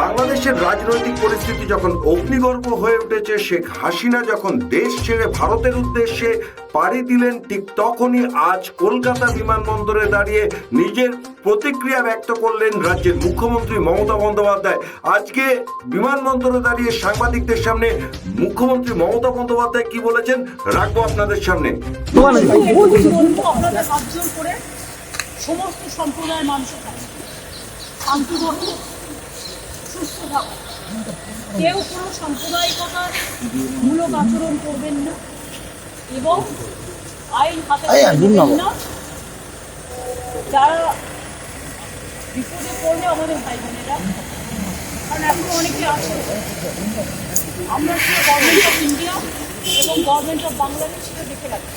বাংলাদেশের রাজনৈতিক পরিস্থিতি যখন অগ্নিগর্ভ হয়ে উঠেছে, শেখ হাসিনা যখন দেশ ছেড়ে ভারতের উদ্দেশ্যে পাড়ি দিলেন, ঠিক তখনই আজ কলকাতা বিমানবন্দরে দাঁড়িয়ে নিজের প্রতিক্রিয়া ব্যক্ত করলেন রাজ্যের মুখ্যমন্ত্রী মমতা বন্দ্যোপাধ্যায়। আজকে বিমানবন্দরে দাঁড়িয়ে সাংবাদিকদের সামনে মুখ্যমন্ত্রী মমতা বন্দ্যোপাধ্যায় কি বলেছেন, রাখব আপনাদের সামনে। সমস্ত সম্প্রদায়ের মানুষের কাছে সুস্থ থাকুন। কেউ কোনো সাম্প্রদায়িকতার মূলক আচরণ করবেন না এবং আইন হাতে। না। যারা বিপদে পড়লে আমাদের ভাই বোনেরা কারণ এখন অনেকে আছে। আমরা শুধু গভর্নমেন্ট অফ ইন্ডিয়া এবং গভর্নমেন্ট অফ বাংলাদেশ সেটা দেখে রাখি।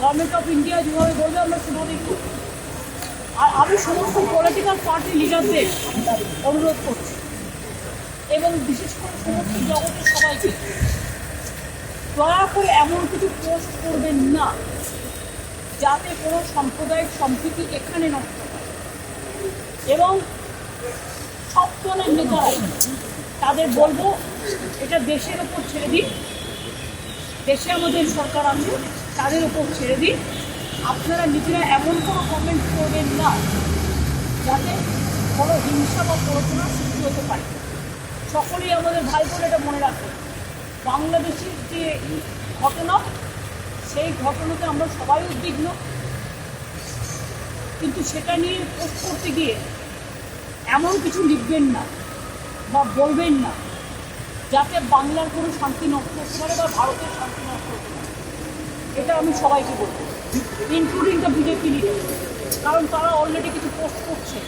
গভর্নমেন্ট অফ ইন্ডিয়া যেভাবে বলবে আমরা সেভাবেই করব। আর আমি সমস্ত পলিটিক্যাল পার্টি লিডারদের অনুরোধ করছি। এবং বিশেষ করে সমস্ত জগতের সবাইকে। দয়া করে এমন কিছু পোস্ট করবেন না, যাতে কোনো সাম্প্রদায়িক সম্প্রীতি এখানে নষ্ট হয়। এবং সব দলের নেতারাই তাদের বলব, এটা দেশের ওপর ছেড়ে দিন। দেশে আমাদের সরকার আছে, তাদের উপর ছেড়ে দিন। আপনারা নিজেরা এমন কোনো কমেন্ট করবেন না, যাতে কোনো হিংসা বা প্ররোচনা সৃষ্টি হতে পারে। সকলেই আমাদের ভাই বোন এটা মনে রাখবেন বাংলাদেশের যে ঘটনা, সেই ঘটনাতে আমরা সবাই উদ্বিগ্ন। কিন্তু সেটা নিয়ে পোস্ট করতে গিয়ে এমন কিছু লিখবেন না বা বলবেন না, যাতে বাংলার কোনো শান্তি নষ্ট পারে বা ভারতের শান্তি নষ্ট এটা আমি সবাইকে বলব ইনক্লুডিং দ্য বিজেপি লিডার কারণ তারা অলরেডি কিছু পোস্ট করছে।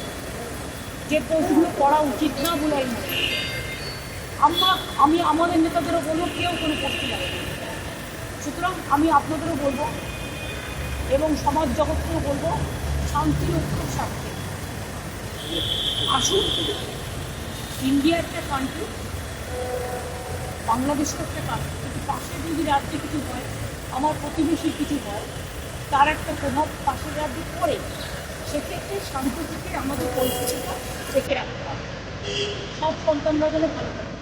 যে পোস্টগুলো করা উচিত না বলে আমি আমরা, আমি আমাদের নেতাদেরও বলব, কেউ কোনো পোস্টে যাবে সুতরাং আমি আপনাদেরও বলব এবং সমাজ জগৎকেও বলব, শান্তি রক্ষার স্বার্থে আসুন ইন্ডিয়া একটা কান্ট্রি বাংলাদেশও একটা কান্ট্রি কিন্তু পাশে যদি রাজ্যে কিছু হয় আমার প্রতিবেশী কিছু হয় তার একটা প্রভাব পাশে রাজ্যে পড়ে সেক্ষেত্রে শান্তি থেকে আমাদের পরিস্থিতিটা দেখে রাখতে হবে। সব সন্তানরা যেন ভালো থাকে।